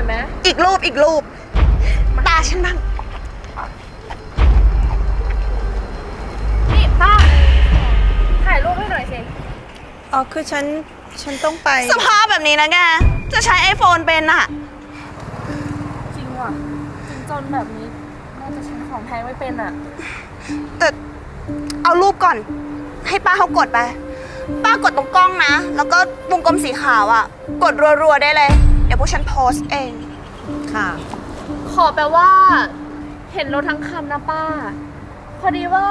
อยไหมอีกรูปอีกรูป ตาฉันบ้างนี่ป้าถ่ายรูปให้หน่อยสิอ๋อคือฉัน ฉันต้องไป สภาพแบบนี้นะแก จะใช้ไอโฟนเป็นอะจริงว่ะจริงจนแบบนี้น่าจะใช้ของแพงไม่เป็นอะแต่เอารูปก่อน ให้ป้าเขากดไป ป้ากดตรงกล้องนะ แล้วก็วงกลมสีขาวอะกดรัวๆได้เลยเดี๋ยวพวกฉันโพสต์เอง ค่ะ ขอแปลว่า เห็นรถทั้งคันนะป้า พอดีว่า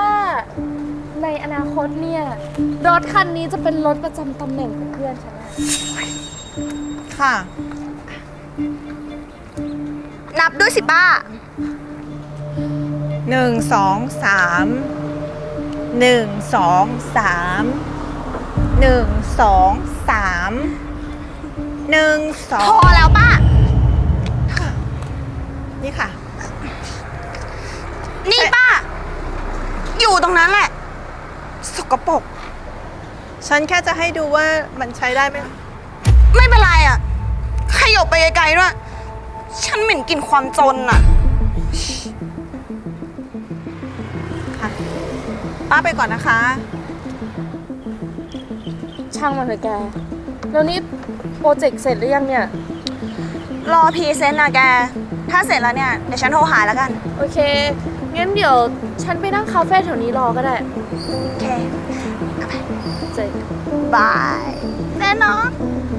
ในอนาคตเนี่ย รถคันนี้จะเป็นรถประจำตำแหน่งของเพื่อนฉันอะค่ะ นับด้วยสิป้า หนึ่งสองสามหนึ่งสองสามหนึ่งสองสาม หนึ่งสอพองแล้วป้า นี่ค่ะ นี่ป้า อยู่ตรงนั้นแหละ สกปรก ฉันแค่จะให้ดูว่ามันใช้ได้ไหมไม่เป็นไรอะขยบไปไกลๆด้วย ฉันเหม็นกลิ่นความจนอะค่ะป้าไปก่อนนะคะ ช่างมันเถอะแก แล้วนี่โปรเจกต์เสร็จหรือยังเนี่ย รอพรีเซนต์นะแก ถ้าเสร็จแล้วเนี่ย เดี๋ยวฉันโทรหาแล้วกัน โอเค งั้นเดี๋ยวฉันไปนั่งคาเฟ่แถวนี้รอก็ได้ โอเคเจอกันบายแน่นอนนี่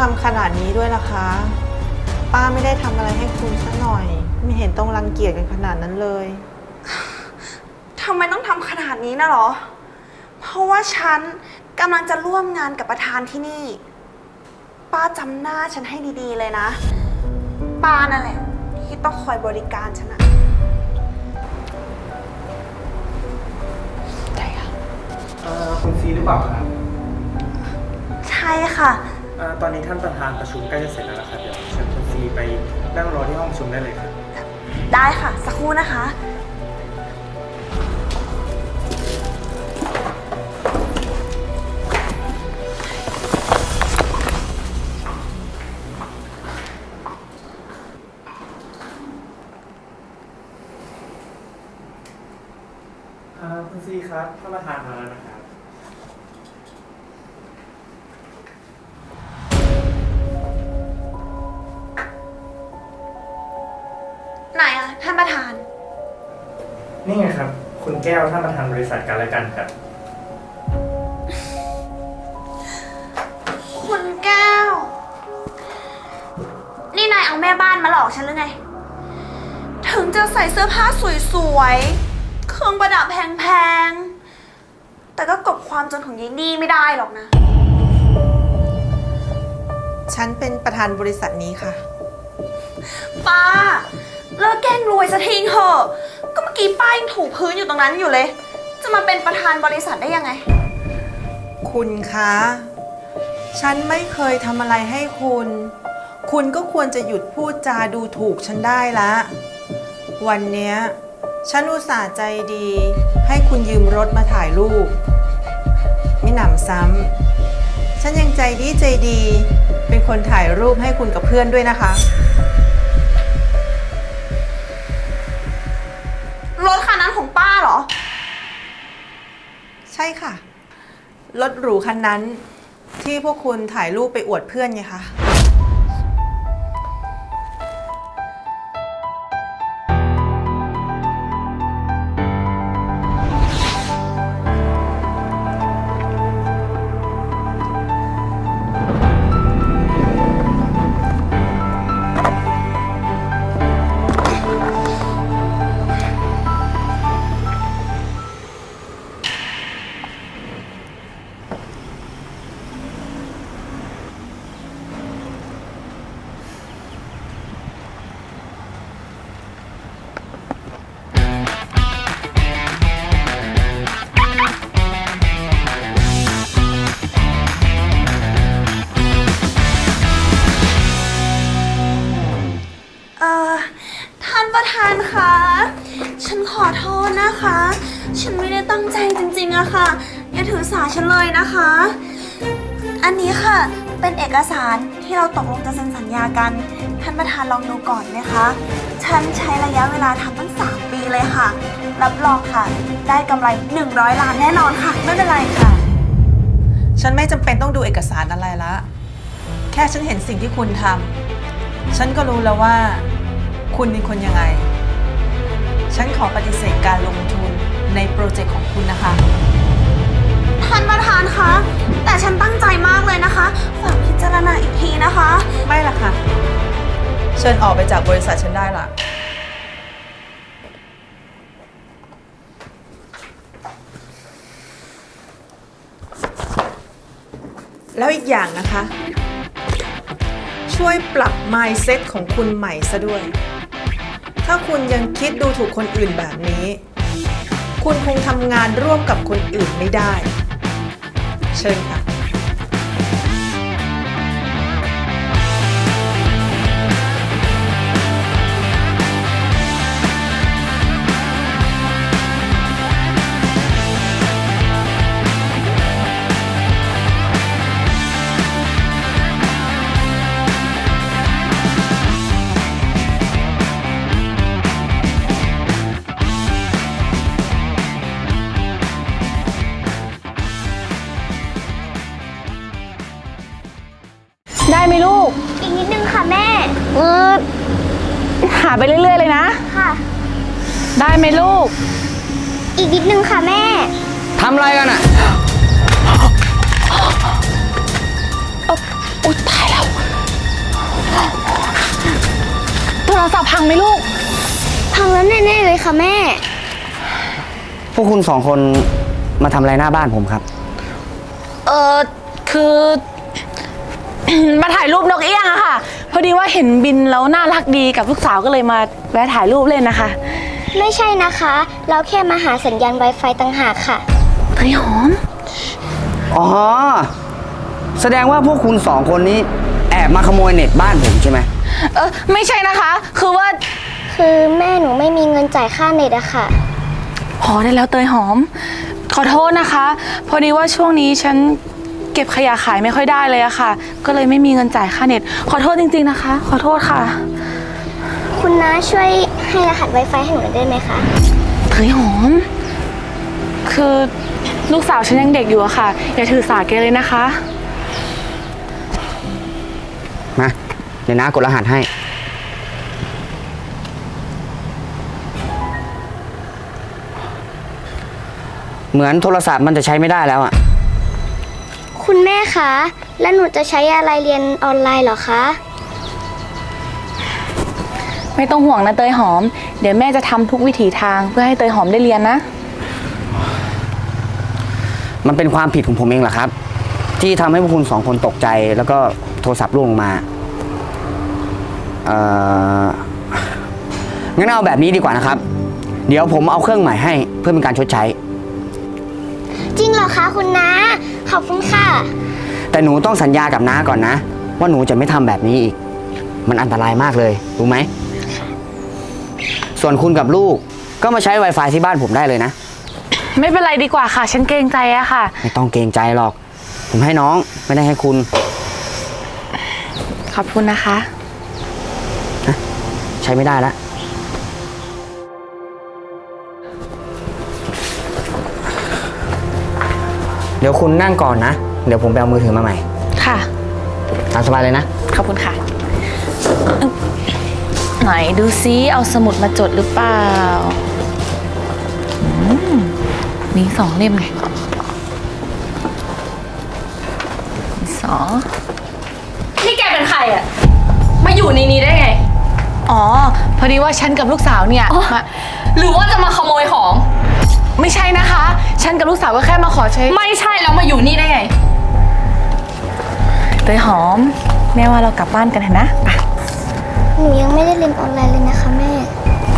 ทำขนาดนี้ด้วยล่ะคะ ป้าไม่ได้ทำอะไรให้คุณสักหน่อย ไม่เห็นต้องรังเกียจกันขนาดนั้นเลย ทำไมต้องทำขนาดนี้นะเหรอ เพราะว่าฉันกำลังจะร่วมงานกับประธานที่นี่ ป้าจำหน้าฉันให้ดีๆเลยนะ ป้านั่นแหละที่ต้องคอยบริการฉันอะเอ่อคุณซีหรือเปล่าครับ ใช่ค่ะเอ่อตอนนี้ท่านประธานประชุมใกล้จะเสร็จแล้วนะครับเดี๋ยวเชิญคุณซีไปนั่งรอที่ห้องประชุมได้เลยครับ ได้ค่ะ สักครู่นะคะ อ่าคุณซีครับท่านประธานมาแล้วนะครับานประธาน นี่ไงครับ คุณแก้วท่านประธานบริษัทกันและกันครับ คุณแก้ว นี่นายเอาแม่บ้านมาหลอกฉันหรือไง ถึงจะใส่เสื้อผ้าสวยๆ เครื่องประดับแพงๆ แต่ก็กลบความจนของยายนี่ไม่ได้หรอกนะ ฉันเป็นประธานบริษัทนี้ค่ะ ป้า เลิกแกล้งรวยสักทีเถอะ ก็เมื่อกี้ป้ายังถูพื้นอยู่ตรงนั้นอยู่เลย จะมาเป็นประธานบริษัทได้ยังไง คุณคะ ฉันไม่เคยทำอะไรให้คุณ คุณก็ควรจะหยุดพูดจาดูถูกฉันได้ละ วันเนี้ยฉันอุตส่าห์ใจดี ให้คุณยืมรถมาถ่ายรูปไม่หนำซ้ำฉันยังใจดีใจดี เป็นคนถ่ายรูปให้คุณกับเพื่อนด้วยนะคะาเหรอ ใช่ค่ะ รถหรูคันนั้นที่พวกคุณถ่ายรูปไปอวดเพื่อนไงคะ อกสารที่เราตกลงจะเซ็นสัญญากัน ท่านประธานลองดูก่อนไหมคะ ฉันใช้ระยะเวลาทำตั้ง 3 ปีเลยค่ะ รับรองค่ะ ได้กำไร 100 ล้านแน่นอนค่ะ ไม่เป็นไรค่ะ ฉันไม่จำเป็นต้องดูเอกสารอะไรละ แค่ฉันเห็นสิ่งที่คุณทำฉันก็รู้แล้วว่า คุณเป็นคนยังไง ฉันขอปฏิเสธการลงทุนในโปรเจกต์ของคุณนะคะ ท่านประธาน เชิญออกไปจากบริษัทฉันได้ละแล้วอีกอย่างนะคะ ช่วยปรับ mindset ของคุณใหม่ซะด้วย ถ้าคุณยังคิดดูถูกคนอื่นแบบนี้ คุณคงทำงานร่วมกับคนอื่นไม่ได้ เชิญ ออหาไปเรื่อย ๆ เลยนะ ค่ะ ได้ไหมลูก อีกนิดนึงค่ะแม่ ทำอะไรกันอะอุ๊ยตายแล้ว โทรศัพท์พังไหมลูก พังแล้วแน่ๆเลยค่ะแม่ พวกคุณสองคนมาทำอะไรหน้าบ้านผมครับ เออคือ มาถ่ายรูปนกเอี้ยงอะค่ะ พอดีว่าเห็นบินแล้วน่ารักดีกับลูกสาวก็เลยมาแวะถ่ายรูปเล่นนะคะ ไม่ใช่นะคะ เราแค่มาหาสัญญาณ Wi-Fi ต่างหากค่ะเฮ้ยหอม อ๋อ แสดงว่าพวกคุณสองคนนี้ แอบมาขโมยเน็ตบ้านผมใช่ไหม เออไม่ใช่นะคะ คือว่าคือแม่หนูไม่มีเงินจ่ายค่าเน็ตอะค่ะ พอได้แล้วเตยหอม ขอโทษนะคะ พอดีว่าช่วงนี้ฉัน เก็บขยะขายไม่ค่อยได้เลยอะค่ะ ก็เลยไม่มีเงินจ่ายค่าเน็ต ขอโทษจริง ๆนะคะ ขอโทษค่ะ คุณน้าช่วยให้รหัส Wi-Fi ให้หนูหน่อยได้ไหมคะ เฮ้ยหอม คือลูกสาวฉันยังเด็กอยู่อะค่ะ อย่าถือสาแกเลยนะคะ มา เดี๋ยวน้ากดรหัสให้ เหมือนโทรศัพท์มันจะใช้ไม่ได้แล้วอะ คุณแม่คะ แล้วหนูจะใช้อะไรเรียนออนไลน์เหรอคะ ไม่ต้องห่วงนะเตยหอม เดี๋ยวแม่จะทำทุกวิถีทางเพื่อให้เตยหอมได้เรียนนะ มันเป็นความผิดของผมเองแหละครับ ที่ทำให้พวกคุณสองคนตกใจ แล้วก็โทรศัพท์ร่วงลงมาเอ่องั้นเอาแบบนี้ดีกว่านะครับ เดี๋ยวผมเอาเครื่องใหม่ให้เพื่อเป็นการชดใช้ จริงเหรอคะคุณน้า ขอบคุณค่ะ แต่หนูต้องสัญญากับน้าก่อนนะ ว่าหนูจะไม่ทำแบบนี้อีก มันอันตรายมากเลย รู้ไหม ส่วนคุณกับลูกก็มาใช้ Wi-Fi ที่บ้านผมได้เลยนะ ไม่เป็นไรดีกว่าค่ะ ฉันเกรงใจอะค่ะ ไม่ต้องเกรงใจหรอก ผมให้น้องไม่ได้ให้คุณ ขอบคุณนะคะ ใช้ไม่ได้แล้ว เดี๋ยวคุณนั่งก่อนนะ เดี๋ยวผมไปเอามือถือมาใหม่ค่ะ ตามสบายเลยนะ ขอบคุณค่ะ ไหนดูซิเอาสมุดมาจดหรือเปล่าอืมมีสองเล่มไงมีสองนี่แกเป็นใครอะมาอยู่ในนี้ได้ไง อ๋อ พอดีว่าฉันกับลูกสาวเนี่ยอ๋อมาหรือว่าจะมาขโมยของ ไม่ใช่นะคะ ฉันกับลูกสาวก็แค่มาขอใช้ไม่ใช่แล้วมาอยู่นี่ได้ไง เตยหอม แม่ว่าเรากลับบ้านกันเถอะนะไปหนูยังไม่ได้เรียนออนไลน์เลยนะคะแม่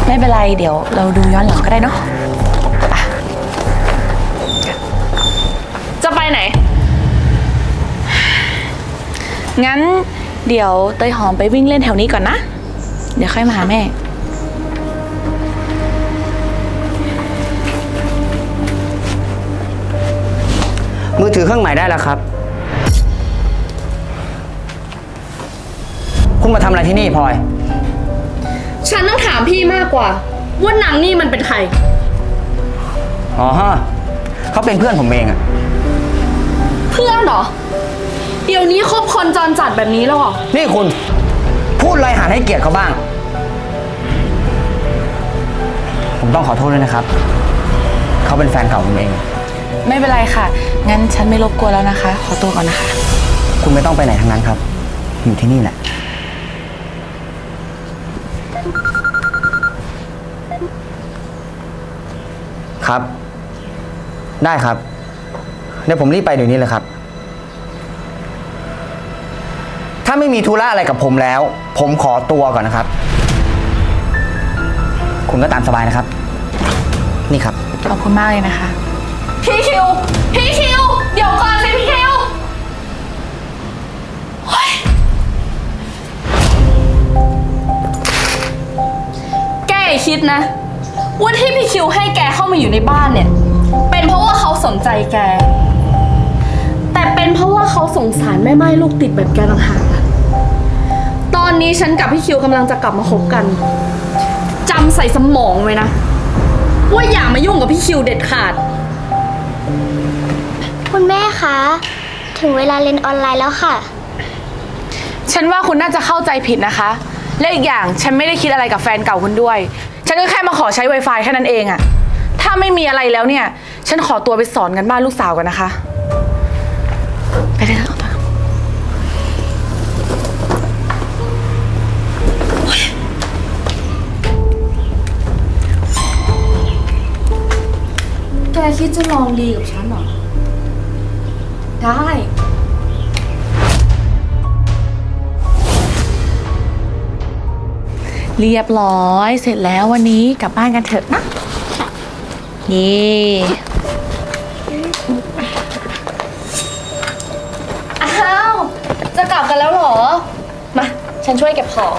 ไม่เป็นไรเดี๋ยวเราดูย้อนหลังก็ได้เนาะจะไปไหน งั้นเดี๋ยวเตยหอมไปวิ่งเล่นแถวนี้ก่อนนะ เดี๋ยวค่อยมาหาแม่ มือถือเครื่องใหม่ได้แล้วครับ คุณมาทำอะไรที่นี่พลอย ฉันต้องถามพี่มากกว่า ว่านางนี่มันเป็นใคร อ๋อฮะเขาเป็นเพื่อนผมเองอะเพื่อนเหรอ เดี๋ยวนี้คบคนจรจัดแบบนี้แล้วเหรอ นี่คุณ พูดอะไรหาให้เกียรติเขาบ้าง ผมต้องขอโทษด้วยนะครับ เขาเป็นแฟนเก่าผมเอง ไม่เป็นไรค่ะ งั้นฉันไม่รบกวนแล้วนะคะ ขอตัวก่อนนะคะ คุณไม่ต้องไปไหนทั้งนั้นครับ อยู่ที่นี่แหละ ครับ ได้ครับ เดี๋ยวผมรีบไปเดี๋ยวนี้เลยครับ ถ้าไม่มีธุระอะไรกับผมแล้ว ผมขอตัวก่อนนะครับ คุณก็ตามสบายนะครับ นี่ครับ ขอบคุณมากเลยนะคะ พี่คิว พี่คิว เดี๋ยวก่อนสิพี่คิวเฮ้ยแกอย่าคิดนะว่าที่พี่คิวให้แกเข้ามาอยู่ในบ้านเนี่ย เป็นเพราะว่าเขาสนใจแก แต่เป็นเพราะว่าเขาสงสารแม่ไม้ลูกติดแบบแกต่างหากอะตอนนี้ฉันกับพี่คิวกำลังจะกลับมาคบกันจำใส่สมองไว้นะ ว่าอย่ามายุ่งกับพี่คิวเด็ดขาด คุณแม่คะ ถึงเวลาเรียนออนไลน์แล้วค่ะ ฉันว่าคุณน่าจะเข้าใจผิดนะคะ และอีกอย่างฉันไม่ได้คิดอะไรกับแฟนเก่าคุณด้วย ฉันก็แค่มาขอใช้ Wi-Fi แค่นั้นเองอะถ้าไม่มีอะไรแล้วเนี่ย ฉันขอตัวไปสอนกันบ้านลูกสาวกันนะคะ ไปเลยเถอะแกคิดจะลองดีกับฉันเหรอ ได้ เรียบร้อย เสร็จแล้ววันนี้กลับบ้านกันเถอะนะเย่อ้าว จะกลับกันแล้วเหรอ มา ฉันช่วยเก็บของ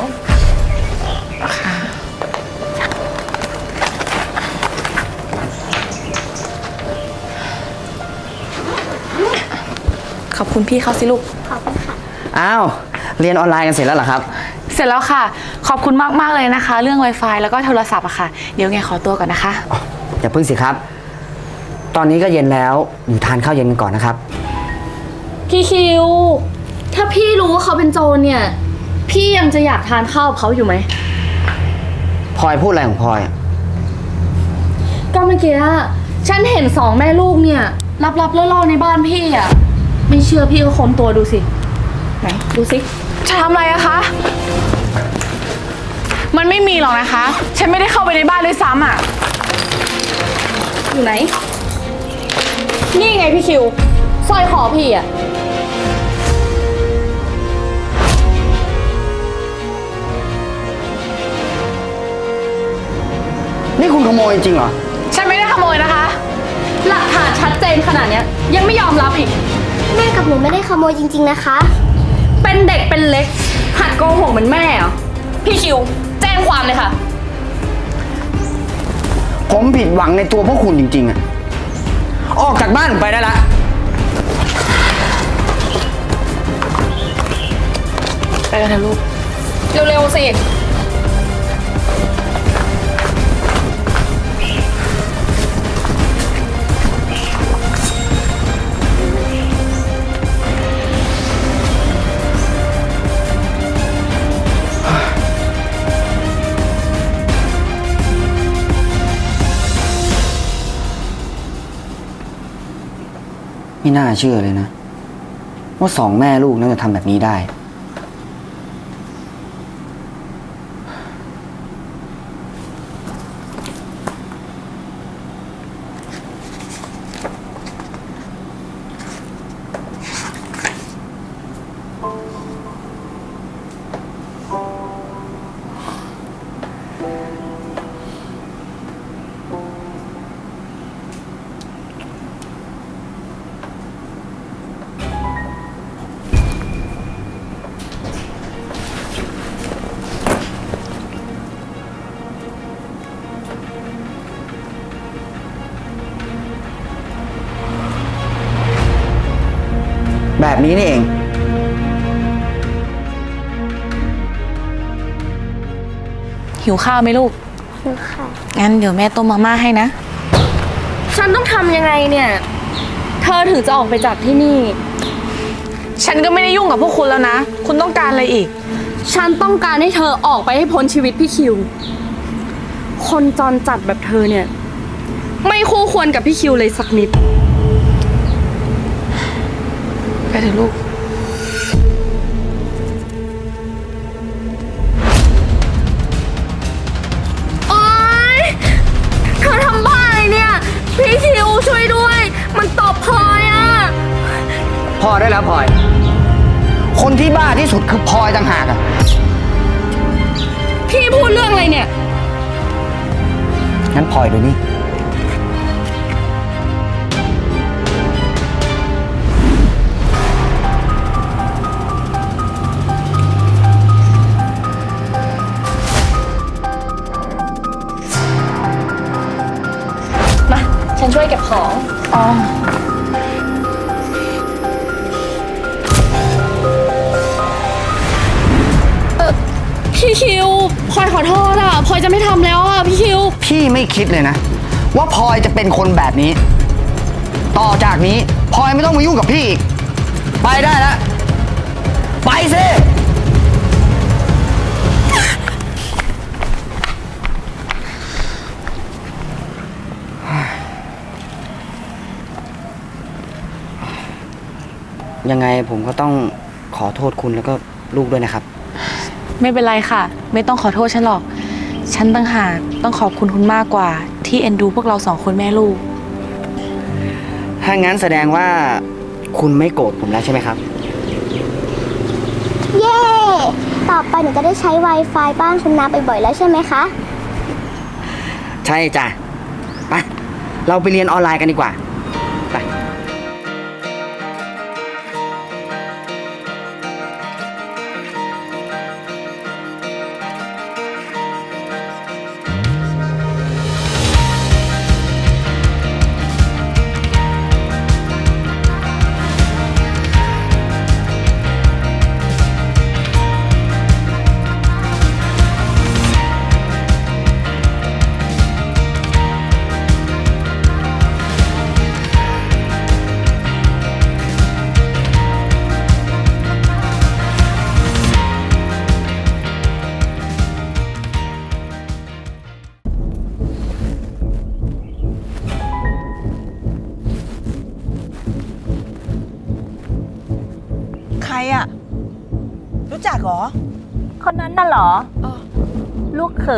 อบคุณพี่เขาสิลูก อ้าว เรียนออนไลน์กันเสร็จแล้วเหรอครับ เสร็จแล้วค่ะ ขอบคุณมาก ๆ เลยนะคะ เรื่อง Wi-Fi แล้วก็โทรศัพท์อะค่ะ เดี๋ยวไงขอตัวก่อนนะคะ อย่าพึ่งสิครับ ตอนนี้ก็เย็นแล้วอยู่ทานข้าวเย็นกันก่อนนะครับ พี่คิว ถ้าพี่รู้ว่าเขาเป็นโจรเนี่ย พี่ยังจะอยากทานข้าวกับเขาอยู่ไหม พลอยพูดอะไรของพลอยอะก็เมื่อกี้อะฉันเห็นสองแม่ลูกเนี่ย รับๆล่อๆในบ้านพี่อะ ไม่เชื่อพี่ก็ค้นตัวดูสิ ไหน ดูสิ จะทำอะไรอะคะ มันไม่มีหรอกนะคะ ฉันไม่ได้เข้าไปในบ้านด้วยซ้ำอะอยู่ไหน นี่ไงพี่คิวสร้อยคอพี่อะนี่คุณขโมยจริงเหรอ ฉันไม่ได้ขโมยนะคะ หลักฐานชัดเจนขนาดเนี้ยยังไม่ยอมรับอีก แม่กับหนูไม่ได้ขโมยจริง ๆนะคะ เป็นเด็กเป็นเล็ก หัดโกหกเหมือนแม่เหรอพี่คิว แจ้งความเลยค่ะ ผมผิดหวังในตัวพวกคุณจริง ๆอะออกจากบ้านผมไปได้ละ ไปกันเถอะลูก เร็วๆสิ น่าเชื่อเลยนะ ว่าสองแม่ลูกนั้นจะทำแบบนี้ได้ นี้นี่เอง หิวข้าวไหมลูกหนูค่ะ งั้นเดี๋ยวแม่ต้มมาม่าให้นะ ฉันต้องทำยังไงเนี่ย เธอถึงจะออกไปจากที่นี่ ฉันก็ไม่ได้ยุ่งกับพวกคุณแล้วนะ คุณต้องการอะไรอีก ฉันต้องการให้เธอออกไปให้พ้นชีวิตพี่คิว คนจรจัดแบบเธอเนี่ย ไม่คู่ควรกับพี่คิวเลยสักนิด ไปเถอะลูก โอ๊ยเธอทำบ้าอะไรเนี่ย พี่คิวช่วยด้วย มันตบพลอยอะ พอได้แล้วพลอย คนที่บ้าที่สุดคือพลอยต่างหากอะพี่พูดเรื่องอะไรเนี่ย งั้นพลอยดูนี่ ช่วยเก็บของอ๋อพี่คิวพลอยขอโทษอะพลอยจะไม่ทำแล้วอะพี่คิว พี่ไม่คิดเลยนะ ว่าพลอยจะเป็นคนแบบนี้ ต่อจากนี้พลอยไม่ต้องมายุ่งกับพี่อีก ไปได้แล้ว ไปสิ ยังไงผมก็ต้องขอโทษคุณแล้วก็ลูกด้วยนะครับ ไม่เป็นไรค่ะ ไม่ต้องขอโทษฉันหรอก ฉันตั้งหากต้องขอบคุณคุณมากกว่า ที่เอ็นดูพวกเราสองคนแม่ลูก ถ้างั้นแสดงว่าคุณไม่โกรธผมแล้วใช่ไหมครับ เย้ ต่อไปหนูจะได้ใช้ Wi-Fi บ้านคุณนาบ่อยๆแล้วใช่ไหมคะ ใช่จ้ะไปเราไปเรียนออนไลน์กันดีกว่า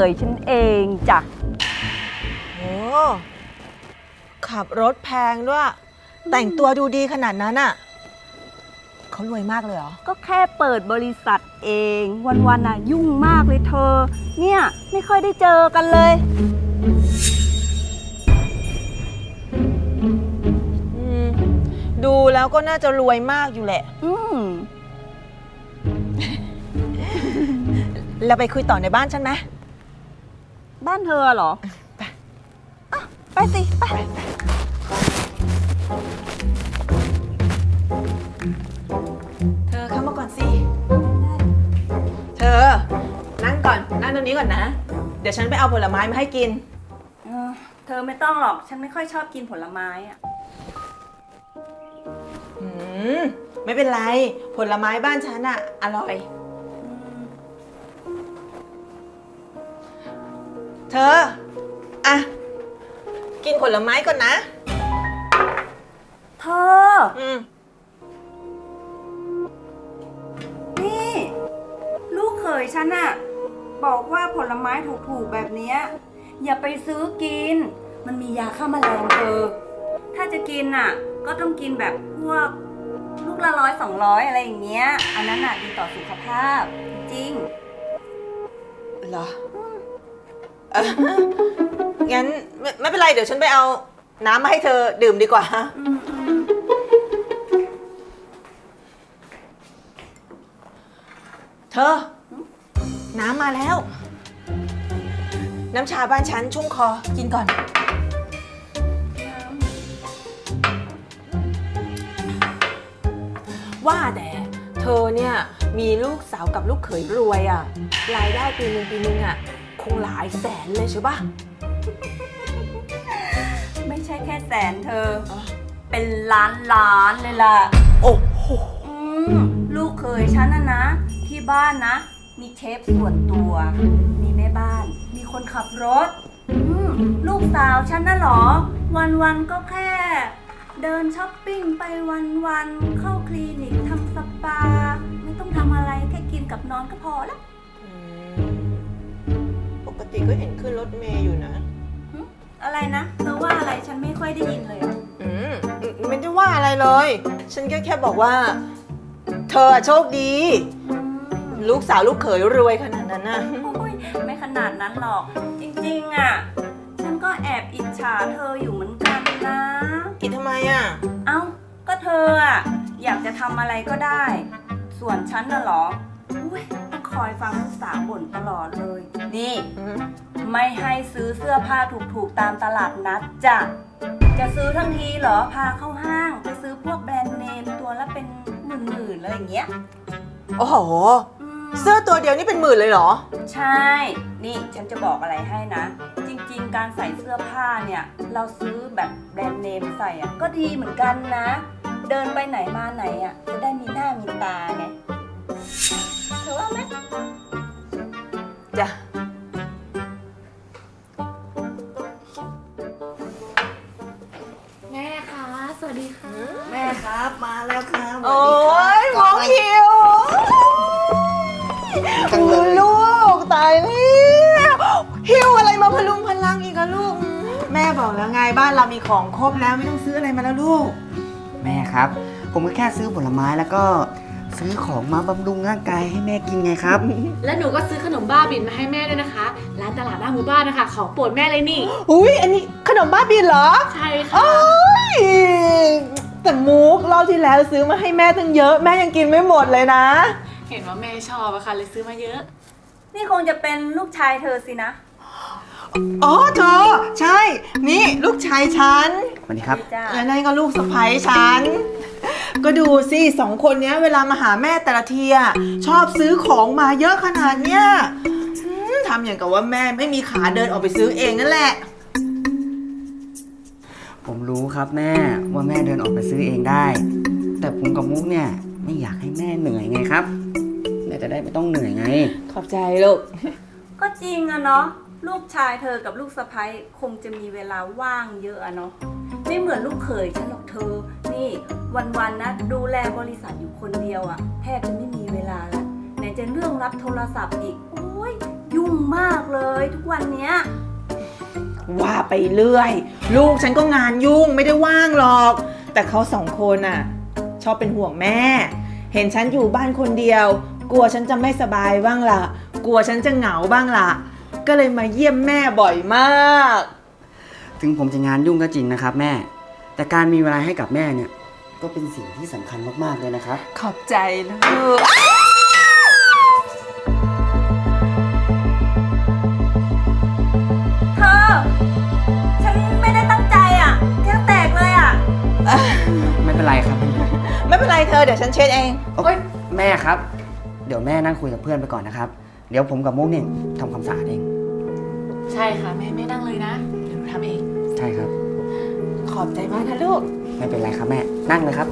ยฉันเองจ้ะ โอ้ขับรถแพงด้วย แต่งตัวดูดีขนาดนั้นอะเขารวยมากเลยเหรอ ก็แค่เปิดบริษัทเอง วันๆน่ะยุ่งมากเลยเธอ เนี่ยไม่ค่อยได้เจอกันเลย อืม ดูแล้วก็น่าจะรวยมากอยู่แหละ อืมเราไปคุยต่อในบ้านฉันไหม บ้านเธอเหรอ ไปสิ ไป เธอเข้ามาก่อนสิ เธอ นั่งก่อน นั่งตรงนี้ก่อนนะ เดี๋ยวฉันไปเอาผลไม้มาให้กิน เออเธอไม่ต้องหรอก ฉันไม่ค่อยชอบกินผลไม้อะอืม ไม่เป็นไร ผลไม้บ้านฉันอะอร่อย เธอ อะ กินผลไม้ก่อนนะเธเธอ อืม นี่ ลูกเขยฉันอะบอกว่าผลไม้ถูกๆแบบเนี้ยอย่าไปซื้อกิน มันมียาฆ่าแมลงเธอ ถ้าจะกินอะก็ต้องกินแบบพวกลูกละร้อยสองร้อยอะไรอย่างเงี้ย อันนั้นอะดีต่อสุขภาพ จริง เหรอ เอองั้นไม่ไม่เป็นไรเดี๋ยวฉันไปเอาน้ำมาให้เธอดื่มดีกว่า เธอ น้ำมาแล้ว น้ำชาบ้านฉันชุ่มคอ กินก่อน ว่าแต่เธอเนี่ยมีลูกสาวกับลูกเขยรวยอะ่ะรายได้ปีนึงปีนึงอะ คงหลายแสนเลยใช่ปะไม่ใช่แค่แสนเธอ เป็นล้านล้านๆเลยล่ะ โอ้โหอืมลูกเคยฉันนะนะ ที่บ้านนะ มีเชฟส่วนตัว มีแม่บ้าน มีคนขับรถ อืมลูกสาวฉันน่ะเหรอ วันๆก็แค่ เดินช้อปปิ้งไปวันๆเข้าคลินิกทำสปา ไม่ต้องทำอะไรแค่กินกับนอนก็พอละป กติก็เห็นขึ้นรถเมย์อยู่นะ อะไรนะเธอว่าอะไรฉันไม่ค่อยได้ยินเลยอะอืมไม่ได้ว่าอะไรเลย ฉันก็แค่บอกว่า เธอโชคดีอืมลูกสาวลูกเขยรวยขนาดนั้นนะโอ้ยไม่ขนาดนั้นหรอก จริงๆอะฉันก็แอบอิจฉาเธออยู่เหมือนกันนะ กินทำไมอะ เอ้า ก็เธออะอยากจะทำอะไรก็ได้ ส่วนฉันน่ะเหรออุ้ยต้อง คอยฟังลูกสาวบ่นตลอดเลย นี่ ไม่ให้ซื้อเสื้อผ้าถูกๆตามตลาดนัดจ้ะ จะซื้อทั้งทีเหรอ พาเข้าห้าง ไปซื้อพวกแบรนด์เนมตัวละเป็นหมื่นๆอะไรอย่างเงี้ยโอ้โห อืม เสื้อตัวเดียวนี่เป็นหมื่นเลยเหรอ ใช่ นี่ฉันจะบอกอะไรให้นะ จริงๆ การใส่เสื้อผ้าเนี่ย เราซื้อแบบแบรนด์เนมใส่อะก็ดีเหมือนกันนะ เดินไปไหนมาไหนอะจะได้มีหน้ามีตาไง เธอว่าไหมจ้ะแม่คะสวัสดีค่ะ แม่ครับมาแล้วครับโอ้ยหมอคิวคุณลูกตายแล้วหิวอะไรมาพลุงพลังอีกอะลูก แม่บอกแล้วไงบ้านเรามีของครบแล้วไม่ต้องซื้ออะไรมาแล้วลูก แม่ครับ ผมก็แค่ซื้อผลไม้แล้วก็ ซื้อของมาบำรุงร่างกายให้แม่กินไงครับ และหนูก็ซื้อขนมบ้าบินมาให้แม่ด้วยนะคะ ร้านตลาดหน้าหมู่บ้านนะคะ ของโปรดแม่เลยนี่ อุ้ยอันนี้ขนมบ้าบินเหรอ ใช่ค่ะ โอ้ยแต่มุกรอบที่แล้วซื้อมาให้แม่ตั้งเยอะแม่ยังกินไม่หมดเลยนะ เห็นว่าแม่ชอบอะค่ะเลยซื้อมาเยอะ นี่คงจะเป็นลูกชายเธอสินะอ๋อเธอใช่ นี่ลูกชายฉันสวัสดีครับดีจ้าและนั่นก็ลูกสะใภ้ฉัน ก็ดูสิสองคนเนี้ยเวลามาหาแม่แต่ละทีอะชอบซื้อของมาเยอะขนาดเนี้ยอืมทำอย่างกับว่าแม่ไม่มีขาเดินออกไปซื้อเองนั่นแหละ ผมรู้ครับแม่ว่าแม่เดินออกไปซื้อเองได้ แต่ผมกับมุกเนี่ยไม่อยากให้แม่เหนื่อยไงครับแม่จะได้ไม่ต้องเหนื่อยไง ขอบใจลูก ก็จริงอะเนาะ ลูกชายเธอกับลูกสะใภ้คงจะมีเวลาว่างเยอะอะเนาะไม่เหมือนลูกเขยฉันหรอกเธอ นี่วันๆนะดูแลบริษัทอยู่คนเดียวอะแทบจะไม่มีเวลาละไหนจะเรื่องรับโทรศัพท์อีกโอ้ยยุ่งมากเลยทุกวันเนี้ยว่าไปเรื่อย ลูกฉันก็งานยุ่งไม่ได้ว่างหรอก แต่เขาสองคนน่ะ ชอบเป็นห่วงแม่ เห็นฉันอยู่บ้านคนเดียว กลัวฉันจะไม่สบายบ้างล่ะกลัวฉันจะเหงาบ้างล่ะ ก็เลยมาเยี่ยมแม่บ่อยมาก ถึงผมจะงานยุ่งก็จริงนะครับแม่ แต่การมีเวลาให้กับแม่เนี่ย ก็เป็นสิ่งที่สำคัญมากๆเลยนะครับ ขอบใจลูกเธอ ฉันไม่ได้ตั้งใจอะแก้วแตกเลยอะไม่เป็นไรครับ ไม่เป็นไรเธอเดี๋ยวฉันเช็ดเอง โอ๊ยแม่ครับ เดี๋ยวแม่นั่งคุยกับเพื่อนไปก่อนนะครับ เดี๋ยวผมกับมุกเนี่ยทำความสะอาดเอง ใช่ค่ะแม่แม่นั่งเลยนะ เดี๋ยวหนูทำเอง ใช่ครับ ขอบใจมากนะลูก ไม่เป็นไรครับแม่ นั่งเลยครับ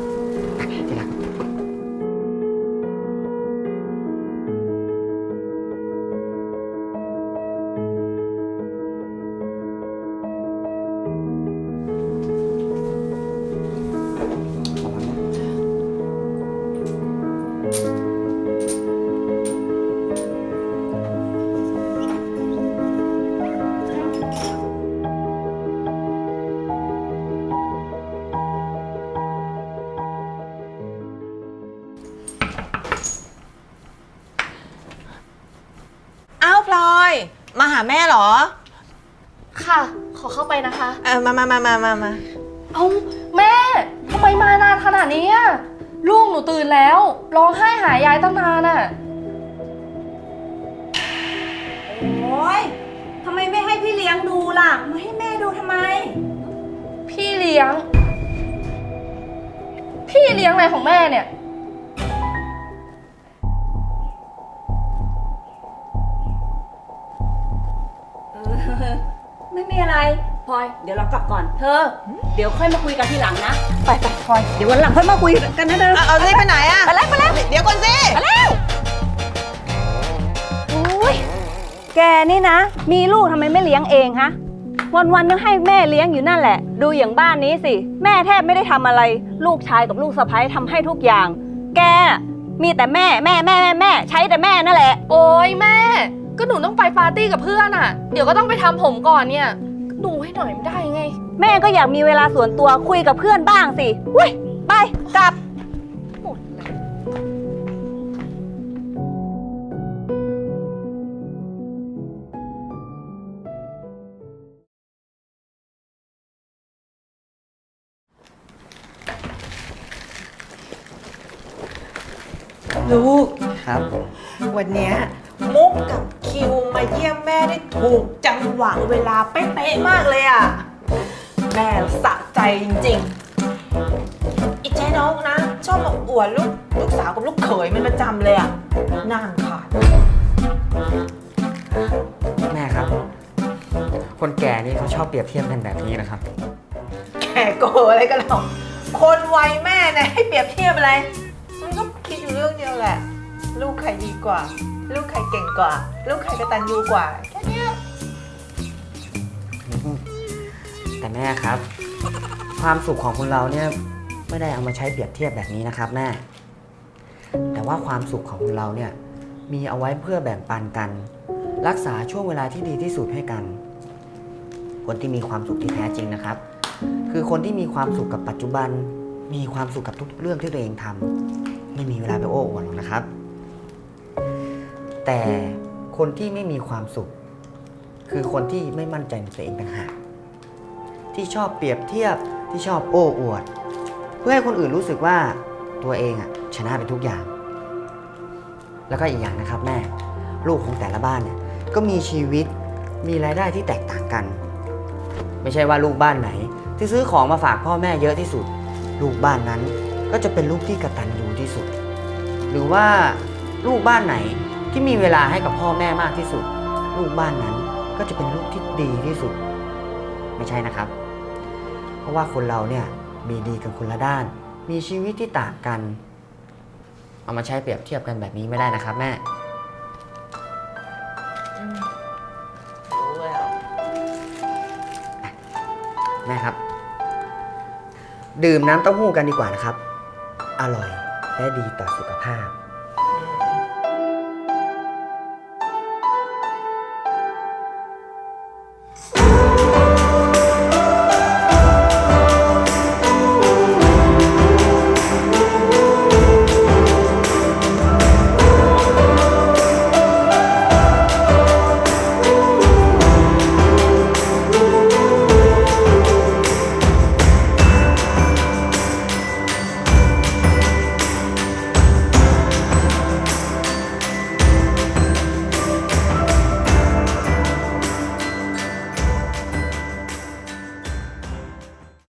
เออมามามามามามาเอ้าแม่ทำไมมานานขนาดนี้อะลูกหนูตื่นแล้วร้องไห้หายายตั้งนานอะโอ้ยทำไมไม่ให้พี่เลี้ยงดูล่ะ มาให้แม่ดูทำไม พี่เลี้ยง พี่เลี้ยงอะไรของแม่เนี่ย ลอยเดี๋ยวเรากลับก่อน เธอ เดี๋ยวค่อยมาคุยกันทีหลังนะ ไปไปพลอย เดี๋ยววันหลังค่อยมาคุยกันนะเธอ เอาเอารีบไปไหนอะไปแล้วไปแล้ว เดี๋ยวก่อนสิมาแล้วโอ้ยแกนี่นะ มีลูกทำไมไม่เลี้ยงเองฮะ วันวันๆนึกให้แม่เลี้ยงอยู่นั่นแหละ ดูอย่างบ้านนี้สิ แม่แทบไม่ได้ทำอะไร ลูกชายกับลูกสะใภ้ทำให้ทุกอย่าง แกน่ะมีแต่แม่แม่แม่แม่แม่ใช้แต่แม่นั่นแหละ โอ้ยแม่ ก็หนูต้องไปปาร์ตี้กับเพื่อนอะเดี๋ยวก็ต้องไปทำผมก่อนเนี่ยก็ ดูให้หน่อยไม่ได้ไง แม่ก็อยากมีเวลาส่วนตัวคุยกับเพื่อนบ้างสิอุ้ยไปกลับ หมดเลย ลูก ครับ วันเนี้ยมุกกับคิวมาเยี่ยมแม่ได้ถูกจังหวะเวลาเป๊ะๆมากเลยอะ แม่สะใจจริงๆ อีเจ๊น้องนะ ชอบมาอวดลูกลูกสาวกับลูกเขยมันประจำเลยอะน่ารำขาดแม่ครับ คนแก่นี่เขาชอบเปรียบเทียบกันแบบนี้นะครับ แก่โกอะไรกันหรอกคนวัยแม่เนี่ยให้เปรียบเทียบอะไร มันก็คิดอยู่เรื่องเดียวแหละ ลูกใครดีกว่า ลูกใครเก่งกว่า ลูกใครกระตันยูกว่าแค่เนี้ยแต่แม่ครับ ความสุขของคนเราเนี่ยไม่ได้เอามาใช้เปรียบเทียบแบบนี้นะครับแม่แต่ว่าความสุขของคนเราเนี่ยมีเอาไว้เพื่อแบ่งปันกัน รักษาช่วงเวลาที่ดีที่สุดให้กัน คนที่มีความสุขที่แท้จริงนะครับ คือคนที่มีความสุขกับปัจจุบัน มีความสุขกับทุกเรื่องที่ตัวเองทำไม่มีเวลาไปโอ้อวดหรอกนะครับ แต่คนที่ไม่มีความสุข คือคนที่ไม่มั่นใจในตัวเองต่างหากที่ชอบเปรียบเทียบที่ชอบโอ้อวด เพื่อให้คนอื่นรู้สึกว่าตัวเองอะชนะไปทุกอย่าง แล้วก็อีกอย่างนะครับแม่ ลูกของแต่ละบ้านเนี่ยก็มีชีวิตมีรายได้ที่แตกต่างกัน ไม่ใช่ว่าลูกบ้านไหน ที่ซื้อของมาฝากพ่อแม่เยอะที่สุด ลูกบ้านนั้นก็จะเป็นลูกที่กระตัญญูที่สุด หรือว่าลูกบ้านไหน ที่มีเวลาให้กับพ่อแม่มากที่สุด ลูกบ้านนั้นก็จะเป็นลูกที่ดีที่สุด ไม่ใช่นะครับ เพราะว่าคนเราเนี่ยมีดีกันคนละด้าน มีชีวิตที่ต่างกัน เอามาใช้เปรียบเทียบกันแบบนี้ไม่ได้นะครับ แม่แม่ครับ ดื่มน้ำเต้าหู้กันดีกว่านะครับ อร่อยและดีต่อสุขภาพ